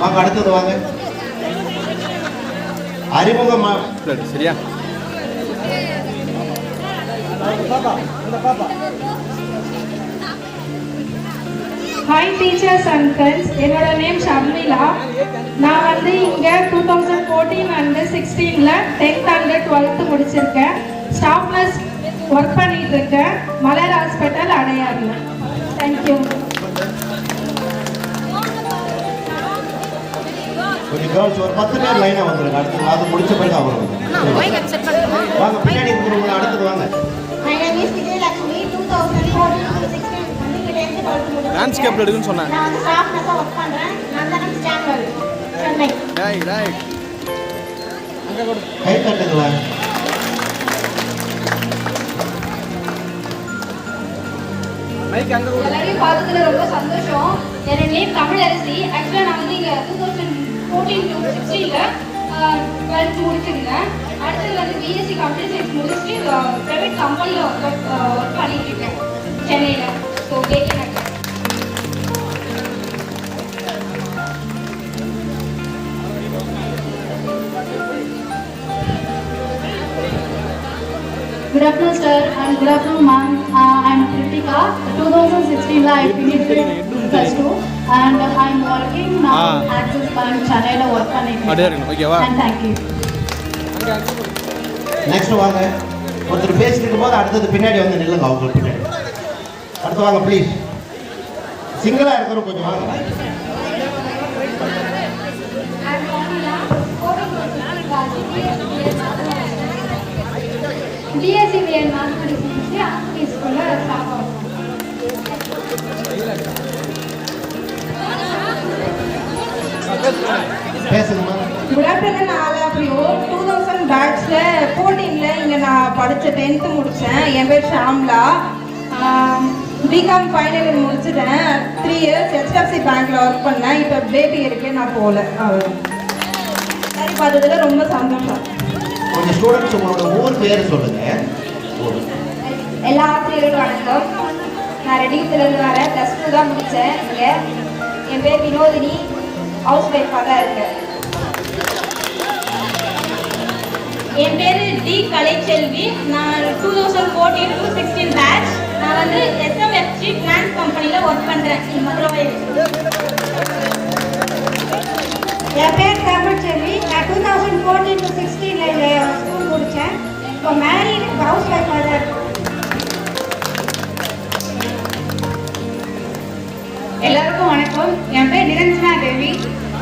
வாங்க அடுத்தது வாங்க. அறிமுகமா சரியா? ஹாய் டீச்சர்ஸ் அண்ட் ஃப்ரெண்ட்ஸ் என்னோட நேம் ஷர்மிளா நான் வந்து இங்கே டூ தௌசண்ட் ஃபோர்டீன் அண்டு சிக்ஸ்டீனில் டென்த் அண்டு டுவெல்த்து முடிச்சிருக்கேன். ஸ்டாஃப் நர்ஸ் ஒர்க் பண்ணிட்டு இருக்கேன். மலர் ஹாஸ்பிட்டல் அடையாறில் தேங்க்யூ கொஞ்சம் கேர்ள்ஸ் ஒரு பத்து பேர் லைனா வந்துருங்க. அடுத்தது அது முடிச்ச பிறகு அவர் வந்து. வாங்க பின்னாடி இருக்கிறவங்க அடுத்தது வாங்க. My name is Vijayalakshmi, 2014 to 16 வந்து இங்க 10th 12th முடிச்சிருக்கேன். லேண்ட்ஸ்கேப்ல எடுக்குன்னு சொன்னேன் கை தட்டுங்களேன் எல்லாரையும் பார்த்ததுல ரொம்ப சந்தோஷம். என்னோட நேம் தமிழரசி. ஆக்சுவலாக நான் வந்து இங்கே டூ தௌசண்ட் ஃபோர்டீன் டு சிக்ஸ்டீனில் டுவெல்த் முடிச்சிருந்தேன் அடுத்தது வந்து பிஎஸ்சி கம்ப்யூட்டர் சயின்ஸ் முடிச்சுட்டு ப்ரைவேட் கம்பெனியில் ஒர்க் ஒர்க் பண்ணிட்டு இருக்கேன் சென்னையில் ஸோ கேட்க Good afternoon, sir, and good afternoon, ma'am. Uh, I'm Kritika. 2016 la I finished plus two, and I'm working now Ah. Axis Bank, Chennai la work அப்படியே பண்ணிட்டு இருக்கணும் ஓகேவா And thank you. நெக்ஸ்ட் வாங்க. ஒருத்தர் பேசிட்டு இருக்கும்போது அடுத்தது பின்னாடி வந்து நில்லுங்க அவங்க பின்னாடி. அடுத்து வாங்க ப்ளீஸ் சிங்கிளா இருக்கிறவங்க கொஞ்சம் வாங்க. பிஎஸ்சி முடிச்சு ஆர்டி ஸ்கூலில் ஆகும் பேசுங்கம்மா. Good afternoon all of you two thousand பேட்ச்சில் ஃபோர்டீனில் இங்கே நான் படித்த டென்த்து முடித்தேன் என் பேர் ஷாம்லா. பிகாம் ஃபைனல் இயர் முடிச்சிட்டேன். Three years H F C பேங்க்கில் ஒர்க் பண்ணேன். இப்போ பேபி இருக்கு நான் போகல. அவ்வளோ சரி பார்த்ததுல ரொம்ப சந்தோஷம். கொஞ்சம் ஸ்டூடெண்ட்ஸ் உங்களோட ஊர் பேர் சொல்லுங்க. ஊர். எல்லா ஆசிரியர்களும் வணக்கம். நான் ரெடியூத்துலேருந்து வரேன். ப்ளஸ் டூ தான் முடித்தேன் இங்கே. என் பேர் வினோதினி. ஹவுஸ் ஒய்ஃபாக தான் இருக்கேன் என் பேர் டி கலைச்செல்வி. நான் two thousand fourteen to sixteen batch நான் வந்து எஸ்எம்எஃப்ஜி ஃபினான்ஸ் கம்பெனியில் ஒர்க் பண்ணுறேன் மதுரை என் பேர் தமிழ்ச்செல்வி நான் டூ தௌசண்ட் ஃபோர்டீன் டு சிக்ஸ்டீனில் ஸ்கூல் முடித்தேன் இப்போ மேரீடு ஹவுஸ் ஒய்ஃபாக தான் இருக்கேன் எல்லாருக்கும் வணக்கம். என் பேர் நிரஞ்சனா தேவி.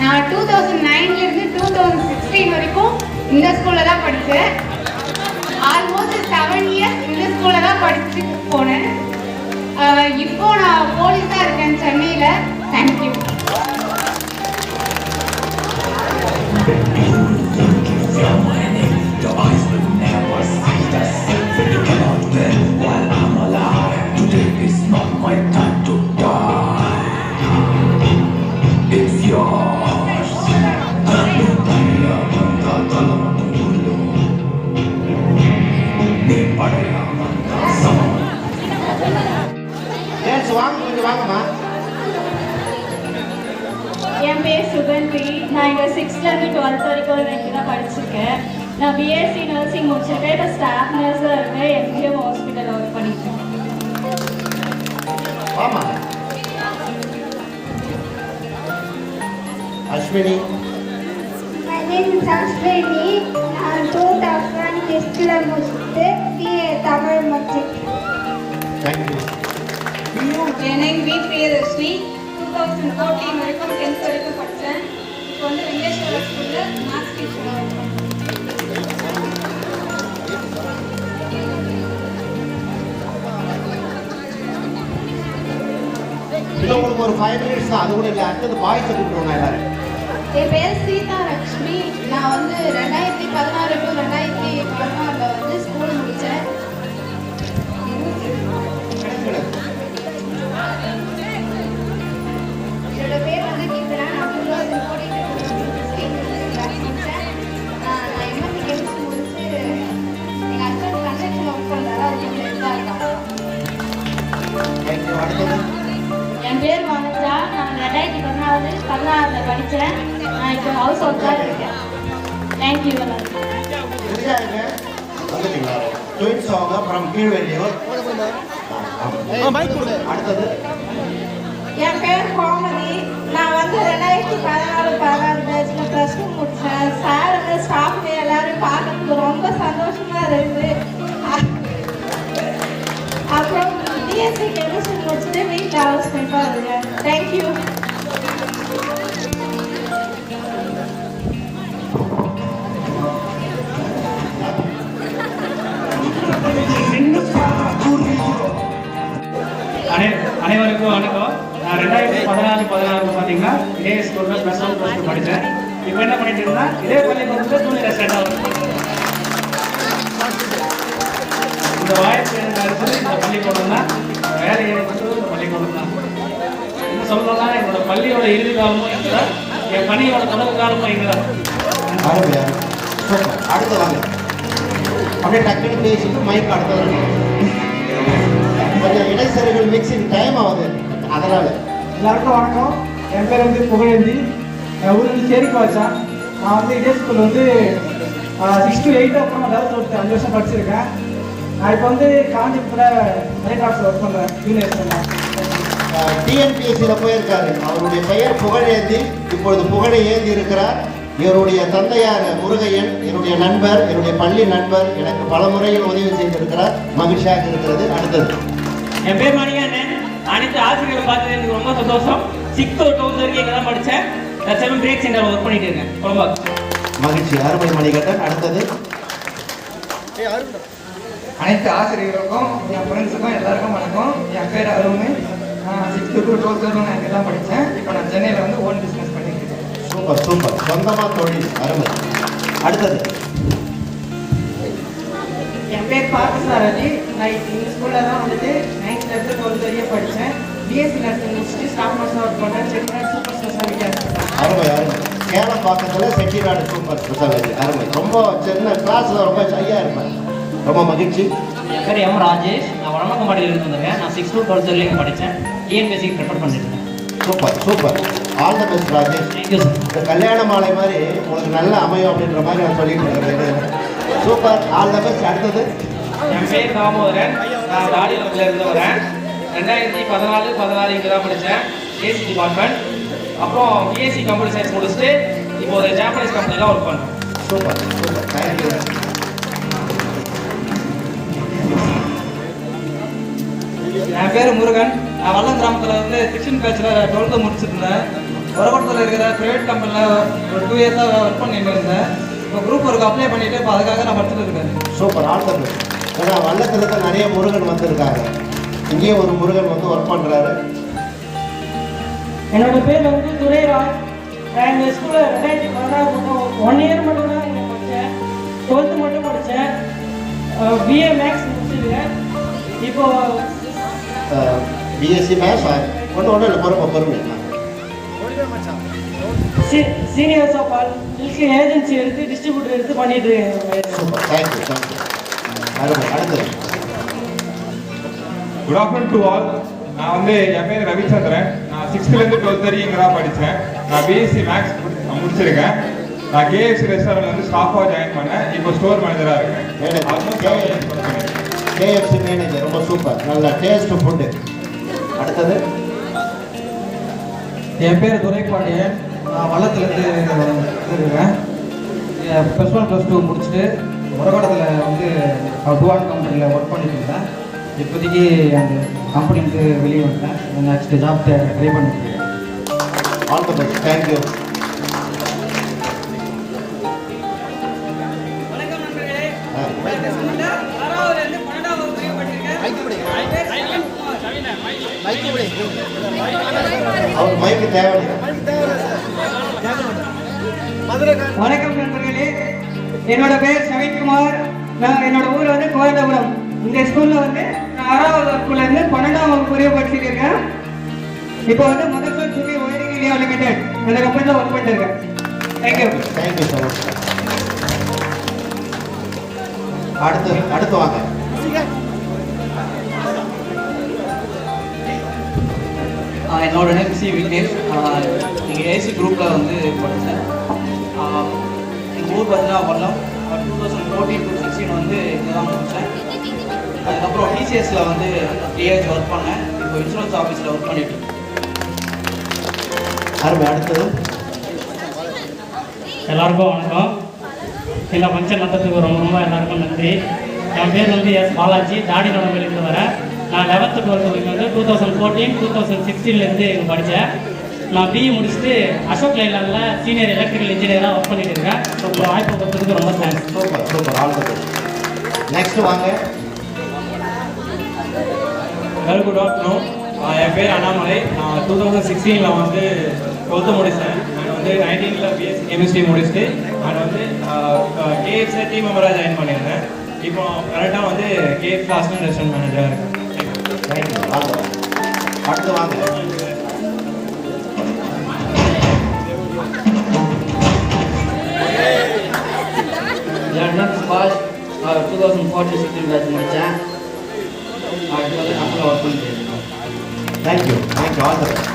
நான் டூ தௌசண்ட் நைன்லேருந்து டூ தௌசண்ட் சிக்ஸ்டீன் வரைக்கும் இந்த ஸ்கூலில் தான் படித்தேன். ஆல்மோஸ்ட் செவன் இயர்ஸ் இந்த ஸ்கூலில் தான் படிச்சுட்டு போனேன். இப்போ நான் போலீஸாக இருக்கேன் சென்னையில். தேங்க்யூ கேர்ள்ஸ் வாங்கம்மா. என் பேர் சுகந்தி. நான் இங்கே சிக்ஸ்த்லேருந்து டுவெல்த் வரைக்கும் இங்கே தான் படிச்சிருக்கேன். நான் பிஎஸ்சி நர்சிங் முடிச்சிருக்கேன். இப்போ ஸ்டாஃப் நர்ஸாக இருக்கேன் எம்ஜிஎம் ஹாஸ்பிட்டல் ஒர்க் பண்ணியிருக்கேன் வாமா Ashwini. My name is Ashwini. நான் டூ தௌசண்ட் டெஸ்ட்டில் முடிச்சுட்டு பிஏ தமிழ் முடிச்சிருக்கேன் தேங்க்யூ என் name V Priyadharshini two thousand fourteen வரைக்கும் டென்த் வரைக்கும் படித்தேன் இப்போ வந்து வெங்கடேஸ்வர ஸ்கூலில் மேத்ஸ் டீச்சராக இன்னும் உங்களுக்கு ஒரு ஃபைவ் மினிட்ஸ் தான். அது கூட இல்லை. அடுத்தது பாய்ஸை கூப்பிடுவோங்க எல்லாரும் என் பேர் சீதா லக்ஷ்மி. நான் வந்து ரெண்டாயிரத்தி பதினாறு டு ரெண்டாயிரத்தி பதினாறில் வந்து ஸ்கூல் முடித்தேன் என் பேர் வனஜா நான் ரெண்டாயிரத்தி பதினாறு பதினாறில் படித்தேன் நான் இப்போ ஹவுஸ் ஒர்க்காக இருக்கேன். தேங்க்யூ ட்வின்ஸ் அவங்க ஃப்ரம் கீழ்வேலியூர் அடுத்தது. என் பேர் எனக்கு ரொம்ப சந்தோஷமா இருக்கு அப்புறம் பிஎஸ்சி கெமிஸ்ட்ரி முடிச்சுட்டு வீட்டில் ஹவுஸ் ஒய்ஃபாக இருக்கேன் தேங்க்யூ அனைவருக்கும் வணக்கம். நான் ரெண்டாயிரத்தி பதினாலு பதினாறு பார்த்தீங்கன்னா இதே ஸ்கூலில் ப்ளஸ் ஒன் ப்ளஸ் டூ படித்தேன். இப்போ என்ன பண்ணிட்டு இருந்தா இதே பள்ளிக்கூடத்தில் ஜூனியர் ஸ்டார்ட் ஆகும் இந்த வாய்ப்பு எனக்கு அடுத்தது இந்த பள்ளிக்கூடம் தான் வேலை எனக்கு இந்த பள்ளிக்கூடம் தான். என்ன சொல்லணும்னா என்னோட பள்ளியோட இறுதி காலமும் தான் என் பணியோட தொடக்க காலமும் சூப்பர் அடுத்து வாங்க. அப்படியே டக்குன்னு பேசிட்டு மைக் அடுத்தது கொஞ்சம் இடைச்செருகள் மிக்சிங் டைம் ஆகுது. அதனால. எல்லாருக்கும் வணக்கம். என் பேர் வந்து புகழேந்தி. என் ஊர் வந்து சேரிக்கு வச்சா நான் வந்து இதே ஸ்கூல் வந்து சிக்ஸ் டு எயிட் அப்புறம் லெவல்த் ஒரு அஞ்சு வருஷம் படிச்சிருக்கேன். நான் இப்போ வந்து காஞ்சிபுரத்தில் லைட் ஆர்ட்ஸ் ஒர்க் பண்ணுறேன் யூனிவர்சிட்டியில் டிஎன்பிஎஸ்சியில் போயிருக்காரு. அவருடைய பெயர் புகழேந்தி இப்பொழுது புகழை ஏந்தி இருக்கிறார். இவருடைய தந்தையார் முருகையன் என்னுடைய நண்பர் என்னுடைய பள்ளி நண்பர் எனக்கு பல முறையில் உதவி செய்திருக்கிறார். மகிழ்ச்சியாக இருக்கிறது. அடுத்தது. என் பேர் மணிகண்டன். அனைத்து ஆசிரியர்களை பார்த்தது எனக்கு ரொம்ப சந்தோஷம். சிக்ஸ்த் ஒரு டுவெல்த் வரைக்கும் இங்கே தான் படித்தேன். செவன் பிரேக் சென்டர் ஒர்க் பண்ணிட்டு இருக்கேன். ரொம்ப மகிழ்ச்சி. அருமை மணிகண்டன். அடுத்தது. அனைத்து ஆசிரியர்களுக்கும் என் ஃப்ரெண்ட்ஸுக்கும் எல்லாருக்கும் வணக்கம். என் பேர் அருமை. நான் சிக்ஸ்த்து டு டுவெல்த் வரைக்கும் நான் இங்கே தான் படித்தேன் இப்போ நான் சென்னையில் வந்து ஓன் பிஸ்னஸ் பண்ணிட்டு இருக்கேன். Super super. சொந்தமாக தொழில். அருமை. அடுத்தது. என் பேர் பார்த்தசார் அலி நான் இந்த ஸ்கூலில் தான் வந்துட்டு நைன்த்லேருந்து டுவெல்த் வரையும் படித்தேன் பிஎஸ்சி நர்சிங் முடிச்சுட்டு ஸ்டாஃப் நர்ஸாக ஒர்க் பண்ணேன் செட்டிநாடு சூப்பர் ஸ்பெஷாலிட்டி அருமை அருமை. கேளம்பாக்கத்தில் செட்டிநாடு சூப்பர் ஸ்பெஷாலிட்டி அருமை. ரொம்ப சின்ன கிளாஸில் ரொம்ப ஐயா இருப்பேன். ரொம்ப மகிழ்ச்சி. என் பேர் எம் ராஜேஷ் நான் வடமக்கம்பாடியில் இருந்து வந்திருக்கேன் நான் சிக்ஸ்த் டு டுவெல்த் வரைக்கும் படித்தேன். டிஎன்பிஎஸ்சிக்கு ப்ரிப்பேர் பண்ணிட்டு இருக்கேன் super super. All the best Rajesh. இந்த கல்யாண மாலை மாதிரி உங்களுக்கு நல்ல அமையும் அப்படின்ற மாதிரி நான் சொல்லிட்டு இருக்கிறேன். சூப்பர் ஆல் த பெஸ்ட் அடுத்தது. என் பேர் தாமோதரன். நான் தாடியில் இருந்து வரேன். ரெண்டாயிரத்தி பதினாலு பதினாறு இங்கே தான் படித்தேன். ஏசி டிபார்ட்மெண்ட் அப்புறம் பிஎஸ்சி கம்ப்யூட்டர் சயின்ஸ் முடிச்சுட்டு இப்போ ஒரு ஜாப்பனீஸ் கம்பெனியில் ஒர்க் பண்ணுறேன் சூப்பர் சூப்பர். தேங்க்யூ என் பேர் முருகன். நான் வல்லம் கிராமத்தில் வந்து சிக்ஸ்டின் பேட்சில் டுவெல்த்து முடிச்சிருந்தேன் உரகோட்டத்தில் இருக்கிற ப்ரைவேட் கம்பெனியில் ஒரு டூ இயர்ஸாக ஒர்க் பண்ணிட்டு இருந்தேன். இப்போ குரூப் ஒர்க் அப்ளை பண்ணிவிட்டு இப்போ அதுக்காக நான் படிச்சுட்டு இருக்கேன். சூப்பர் பெஸ்ட் ஏன்னா வல்லத்தில் தான் நிறைய முருகன் வந்திருக்காங்க இங்கேயும் ஒரு முருகன் வந்து ஒர்க் பண்ணுறாரு என்னோட பேர் வந்து துரைராஜ் நான் இந்த ஸ்கூலில் ரெண்டாயிரத்தி பதினாறு ஒன் இயர் மட்டும் தான் இங்கே படித்தேன் டுவெல்த்து மட்டும் படித்தேன் பிஏ மேக்ஸ் முடிச்சிருக்கேன். இப்போ பிஎஸ்சி மேத்ஸ் ஒன்றும் ஒன்றும் இல்லை பொறுமை பொறுமை. Seniors of all milky agency எடுத்து டிஸ்ட்ரிபியூட்டர் எடுத்து பண்ணிட்டு இருக்கேன் super. Thank you thank you அடுத்தது குட் ஆஃப்டர்நூன் டு ஆல் நான் வந்து என் பேர் ரவிச்சந்திரன். நான் சிக்ஸ்த்லேருந்து டுவெல்த் வரைக்கும் இங்கே தான் படித்தேன் நான் பிஎஸ்சி மேக்ஸ் முடிச்சிருக்கேன். நான் கேஎஃப்சி ரெஸ்டாரண்ட் வந்து ஸ்டாஃபாக ஜாயின் பண்ணேன். இப்போ ஸ்டோர் மேனேஜராக இருக்கேன். கேஎஃப்சி மேனேஜர் ரொம்ப சூப்பர் நல்ல டேஸ்ட் ஃபுட்டு அடுத்தது? என் பேர் துரைப்பாண்டியன். நான் வள்ளத்துலேருந்து இருக்கேன் ப்ளஸ் ஒன் ப்ளஸ் டூ முடிச்சுட்டு உரகோடத்தில் வந்து டுவான் கம்பெனியில் ஒர்க் பண்ணிட்டு இருந்தேன். இப்போதைக்கு அந்த கம்பெனிலேருந்து வெளியே வந்துட்டேன் நெக்ஸ்ட் ஜாப் ட்ரை பண்ணிட்டு இருக்கேன். All the best thank you அவர் மைக்கு தேவையில்லை வணக்கம் நண்பர்களே. என்னோட பேர் சவித்குமார் நான் என்னோட ஊர் வந்து கோயந்தபுரம் இந்த ஸ்கூல்ல வந்து நான் ஆறாவது வகுப்புல இருந்து பன்னெண்டாம் வகுப்பு வரையும் படிச்சிருக்கேன் இப்போ வந்து முதல் சொல்லி ஒயரிங் இந்தியா லிமிடெட் அந்த கம்பெனியில் ஒர்க் பண்ணிட்டு இருக்கேன். தேங்க்யூ தேங்க்யூ ஸோ மச் அடுத்து அடுத்து வாங்க. என்னோட நேம் சி விக்னேஷ். இங்கே ஏசி குரூப்பில் வந்து படித்தேன் எங்கள் ஊர் பார்த்தீங்கன்னா Vallam two thousand fourteen to sixteen வந்து இங்கே தான் முடித்தேன் அதுக்கப்புறம் டிசிஎஸில் வந்து த்ரீ இயர்ஸ் ஒர்க் பண்ணேன். இப்போ இன்சூரன்ஸ் ஆஃபீஸில் ஒர்க் பண்ணிட்டு இருக்கேன். அருமை அடுத்தது? எல்லாருக்கும் வணக்கம். இந்த ஃபங்க்ஷன் நடத்துறதுக்கு ரொம்ப ரொம்ப எல்லாருக்கும் நன்றி. என் பேர் வந்து எஸ் பாலாஜி. தாடி நலமையிலேருந்து வரேன். நான் லெவன்த்து டுவெல்த்து வரைக்கும் வந்து two thousand fourteen two thousand சிக்ஸ்டீன்லேருந்து இங்கே படித்தேன் நான் பிஇ முடிச்சுட்டு அசோக் லைலாண்டில் சீனியர் எலக்ட்ரிக்கல் இன்ஜினியராக ஒர்க் பண்ணிட்டு இருக்கேன். ஸோ வாய்ப்பு கொடுத்ததுக்கு ரொம்ப thanks super super. All the next வாங்க. வெரி குட் ஆஃப்டர்நூன் என் பேர் அண்ணாமலை. நான் டூ தௌசண்ட் சிக்ஸ்டீனில் வந்து டுவெல்த்து முடித்தேன் அண்ட் வந்து நைன்டீனில் பிஎஸ்சி கெமிஸ்ட்ரி முடிச்சுட்டு அண்ட் வந்து கேஎஃப்ஸில் டீம் மெம்பராக ஜாயின் பண்ணியிருந்தேன். இப்போ கரெக்டாக வந்து கேஎஃப் அசிஸ்டன்ட் ரெஸ்டாரண்ட் மேனேஜராக இருக்கேன். தேங்க்யூ ஆல் தி அடுத்து வாங்க என் name Subash two thousand fourteen sixteen batch முடித்தேன் அடுத்து வந்து கம்பெனியில் ஒர்க் பண்ணிட்டு இருக்கேன் thank you thank you all the ah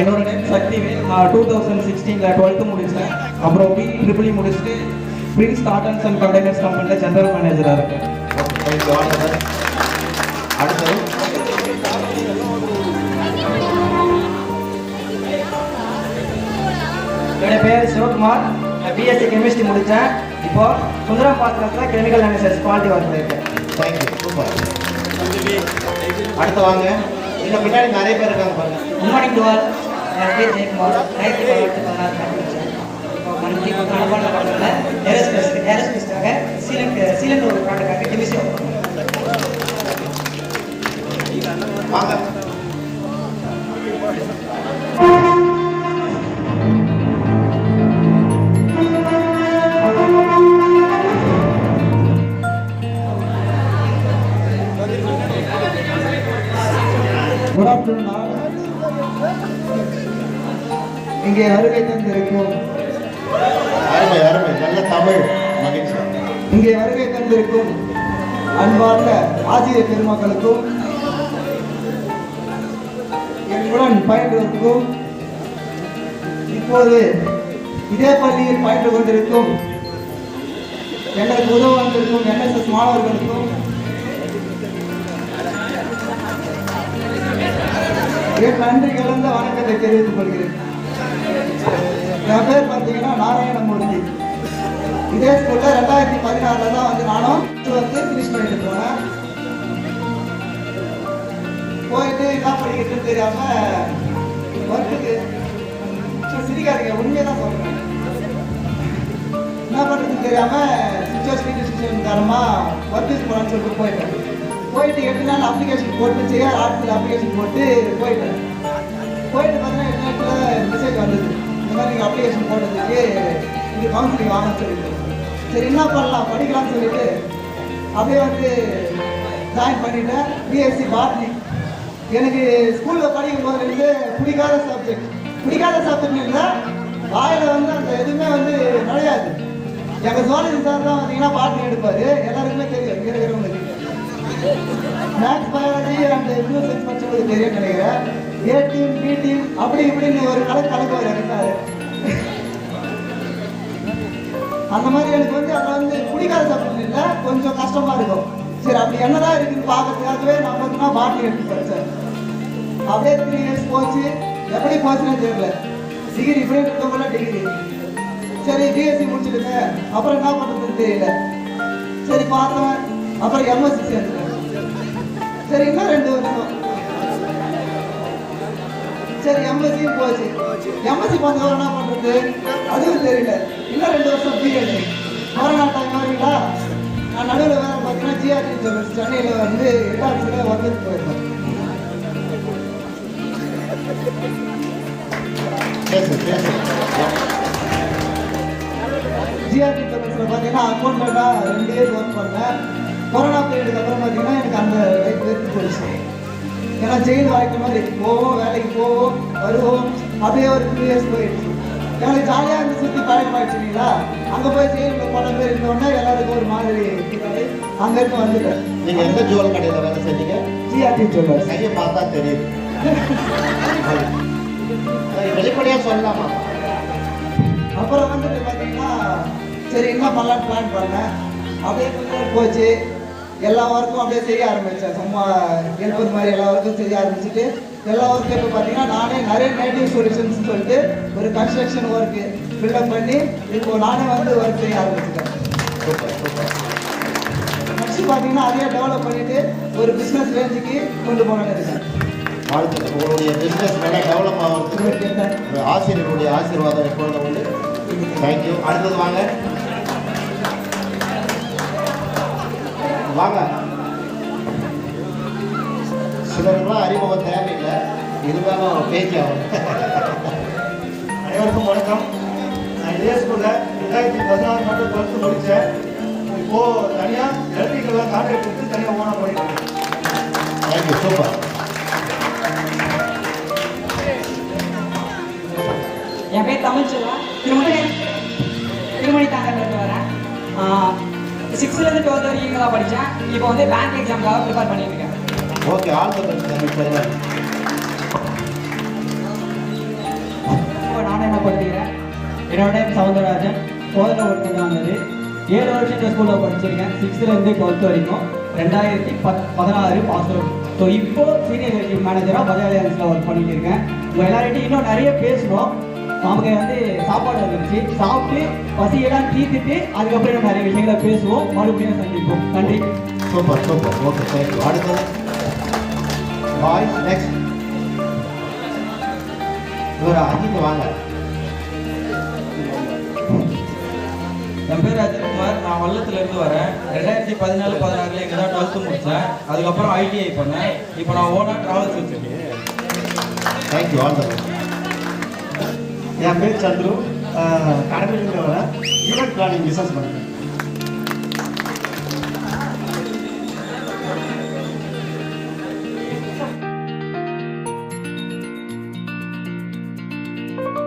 என்னோட நேம் சக்திவேல் நான் டூ தௌசண்ட் சிக்ஸ்டீனில் டுவெல்த்து முடித்தேன் அப்புறம் பி ட்ரிபிள் e முடிச்சுட்டு பிரின்ஸ் காட்டன்ஸ் அண்ட் கண்டெய்னர்ஸ் கம்பெனியில் ஜென்ரல் மேனேஜராக இருக்கேன். அடுத்தது என்னோட பேர் சிவகுமார். நான் பிஎஸ்சி கெமிஸ்ட்ரி முடித்தேன் இப்போ சுந்தரம் பாத்திரத்தில் கெமிக்கல் அனாலிசிஸ் குவாலிட்டி ஒர்க்கில் இருக்கேன். தேங்க்யூ சூப்பர் அடுத்து வாங்க. இன்னும் பின்னாடி நிறைய பேர் இருக்காங்க பாருங்க. முன்னாடி மார்னிங் டு என் பேர் ஜெயக்குமார் நைன்த்தி பதினெட்டு பதினாறு இப்போ மந்த்லி நடப்பான பக்கத்தில் ஏரோஸ்பேஸ் ஏரோஸ்பேஸ்க்காக சீலண்ட் சீலண்ட் ஒரு ப்ராடக்டாக டிமிஷன் ஒர்க் பண்ணுறேன் வாங்க. இங்கே வருகை தந்திருக்கும். அருமை அருமை. நல்ல தமிழ் மகிழ்ச்சி. இங்கே வருகை தந்திருக்கும் அன்பார்ந்த ஆசிரியர் பெருமக்களுக்கும் என்னுடன் பயின்றிருக்கும் இப்போது இதே பள்ளியில் பயின்று கொண்டிருக்கும் எங்களுக்கு உதவ வந்திருக்கும் என்எஸ்எஸ் மாணவர்களுக்கும் என் நன்றி கலந்த வணக்கத்தை தெரிவித்துக் கொள்கிறேன். என் பேர் பார்த்தீங்கன்னா நாராயணமூர்த்தி இதே ஸ்கூலில் ரெண்டாயிரத்தி பதினாறுல தான் வந்து நானும் வந்து ஃபினிஷ் பண்ணிட்டு போனேன். போயிட்டு என்ன படிக்கிறதுன்னு தெரியாம ஒர்க்குக்கு சிரிக்காதீங்க உண்மையை தான் சொல்றேன். என்ன பண்றதுன்னு தெரியாம சுச்சுவேஷன் சுச்சுவேஷன் காரணமா ஒர்க்குக்கு போலான்னு சொல்லிட்டு போயிட்டேன். போயிட்டு எட்டு நாள் அப்ளிகேஷன் போட்டு ஜேஆர் ஆர்ட்ஸில் அப்ளிகேஷன் போட்டு போயிட்டேன். போயிட்டு பார்த்தீங்கன்னா எட்டு நேரத்தில் மெசேஜ் வந்தது. இந்த மாதிரி நீங்கள் அப்ளிகேஷன் போட்டதுக்கு இது கவுன்சிலிங் வாங்க சொல்லிட்டு சரி என்ன பண்ணலாம்? படிக்கலாம்னு சொல்லிட்டு அப்படியே வந்து ஜாயின் பண்ணிட்டேன். பிஎஸ்சி பாட்னி எனக்கு ஸ்கூலில் படிக்கும் போதுலேருந்து பிடிக்காத சப்ஜெக்ட் பிடிக்காத சப்ஜெக்ட் இல்லை வாயில் வந்து அந்த எதுவுமே வந்து நுழையாது. எங்கள் ஜுவாலஜி சார் தான் பார்த்தீங்கன்னா பாட்னி எடுப்பார். எல்லாருக்குமே தெரியும். இருக்கிறவங்களுக்கு. Maths biology and pure science படிச்சவங்களுக்கு தெரியும் நினைக்கிறேன். ஏ டீம் பி டீம் அப்படி இப்படின்னு ஒரு கணக்கு கலக்குவார் இருந்தாரு அந்த மாதிரி எனக்கு வந்து அதை வந்து பிடிக்காத சப்ஜெக்ட் இல்லை கொஞ்சம் கஷ்டமா இருக்கும். சரி அப்படி என்னதான் இருக்குன்னு பார்க்கறதுக்காகவே நான் பார்த்தீங்கன்னா பாட்டி எடுத்து படித்தேன் அப்படியே த்ரீ இயர்ஸ் போச்சு. எப்படி போச்சுன்னு தெரியல. டிகிரி இப்படியே இருக்கவங்கள டிகிரி சரி பிஎஸ்சி முடிச்சிடுங்க அப்புறம் என்ன பண்ணுறதுன்னு தெரியல. சரி பார்த்தேன் அப்புறம் எம்எஸ்சி சேர்ந்துட்டேன். சரி இன்னும் ரெண்டு வருஷம். சரி எம்எஸ்சியும் போச்சு. எம்எஸ்சி பார்த்தவரை என்ன பண்ணுறது அதுவும் தெரியல. இன்னும் ரெண்டு வருஷம் பிஎட் கொரோனா டைம் வரீங்களா நான் நடுவில் வேறு பார்த்தீங்கன்னா ஜிஆர்டி ஜுவல்லர்ஸ் சென்னையில் வந்து ஹெட் ஒர்க்கு போயிருந்தேன் ஜிஆர்டி ஜுவல்லர்ஸில் பார்த்தீங்கன்னா அக்கௌண்ட்டாக ரெண்டு இயர் ஒர்க் பண்ணேன். கொரோனா பீரியடுக்கு அப்புறம் பார்த்தீங்கன்னா எனக்கு அந்த லைஃப் எடுத்து போயிடுச்சு ஏன்னா ஜெயில் வாழ்க்கை மாதிரி போவோம் வேலைக்கு போவோம் வருவோம். அப்படியே ஒரு டூ இயர்ஸ் போயிடுச்சு. எனக்கு ஜாலியாக இருந்து சுற்றி பழக்கமாயிடுச்சு இல்லைங்களா? அங்கே போய் ஜெயிலில் போன பேர் இருந்தோடனே எல்லாருக்கும் ஒரு மாதிரி அங்கே இருந்து வந்துட்டேன். நீங்க எந்த ஜுவல் கடையில வேலை செஞ்சீங்க? ஜிஆர்டி ஜுவல்லர்ஸ் கையை பார்த்தா தெரியுது. அதை வெளிப்படையா சொல்லலாமா? அப்புறம் வந்துட்டு பார்த்தீங்கன்னா சரி என்ன பண்ணலான்னு பிளான் பண்ணேன். அப்படியே போச்சு. எல்லா ஒர்க்கும் அப்படியே செய்ய ஆரம்பித்தேன் சும்மா ஹெல்ப்பர் மாதிரி எல்லா ஒர்க்கும் செய்ய ஆரம்பிச்சுட்டு எல்லா ஒர்க்கும் இப்போ பார்த்தீங்கன்னா நானே நிறைய நேட்டிவ் சொல்யூஷன்ஸ் சொல்லிட்டு ஒரு கன்ஸ்ட்ரக்ஷன் ஒர்க்கு ஃபில்அப் பண்ணி இப்போ நானே வந்து ஒர்க் செய்ய ஆரம்பிச்சிட்டேன். நெக்ஸ்ட் பார்த்தீங்கன்னா அதையே டெவலப் பண்ணிட்டு ஒரு பிஸ்னஸ் ரேஞ்சுக்கு கொண்டு போகணும்னு இருக்கேன். வாழ்த்துக்கள். உங்களுடைய பிசினஸ் நல்லா டெவலப் ஆகிறதுக்கு ஆசிரியருடைய ஆசீர்வாதம் எப்பொழுதும் உண்டு. தேங்க்யூ அடுத்தது வாங்க. வாங்க. சிலருக்குலாம் அறிமுகம் தேவையில்லை. இருந்தாலும் பேச்சு ஆகும். அனைவருக்கும் வணக்கம். நான் இதே ஸ்கூலில் ரெண்டாயிரத்தி பதினாறு மட்டும் டுவெல்த்து முடித்தேன் இப்போது தனியாக எலக்ட்ரிக்கெல்லாம் கான்ட்ராக்ட் கொடுத்து தனியாக ஓனாக பண்ணிட்டு தேங்க்யூ சூப்பர் என் பேர் தமிழ்ச்செல்வா திருமணி. திருமணி தாங்கலேருந்து வரேன். சிக்ஸ்த்லேருந்து டுவெல்த் வரைக்கும் இங்கே தான் படித்தேன் இப்போ வந்து பேங்க் எக்ஸாமுக்காக ப்ரிப்பேர் பண்ணிட்டு இருக்கேன் ஓகே ஆல் த பெஸ்ட் இப்போ நானே என்ன படிக்கிறேன்? என்னோட நேம் சவுந்தரராஜன். கோதில் ஒர்க்கு வந்தது ஏழு வருஷம் இந்த ஸ்கூலில் படிச்சிருக்கேன். சிக்ஸ்த்லேருந்து டுவெல்த் வரைக்கும். ரெண்டாயிரத்தி பத் பதினாறு பாஸ் அவுட் ஸோ இப்போ சீனியர் மேனேஜராக பஜாஜ் அலையன்ஸில் ஒர்க் பண்ணிட்டு இருக்கேன். உங்கள் எல்லார்கிட்டையும் இன்னும் நிறைய பேசணும். நமக்கு வந்து சாப்பாடு வந்துருச்சு சாப்பிட்டு பசியெல்லாம் தீர்த்துட்டு அதுக்கப்புறம் நிறைய விஷயங்களை பேசுவோம். மறுபடியும் சந்திப்போம். நன்றி. Super super. Okay thank you அடுத்தது. பாய்ஸ் நெக்ஸ்ட் இவர் அஜித் வாங்க. என் பேர் அஜித்குமார் நான் வல்லத்துல இருந்து வரேன். ரெண்டாயிரத்தி பதினாலு பதினாறுல இங்கே தான் டுவெல்த்து முடித்தேன் அதுக்கப்புறம் ஐடிஐ பண்ணேன். இப்போ நான் ஓனாக ட்ராவல்ஸ் வச்சுருக்கேன் thank you all the best என் பேர் சந்துரு கடமையில் வரேன் ஈவெண்ட் பிளானிங் பிஸ்னஸ் பண்ணுறேன்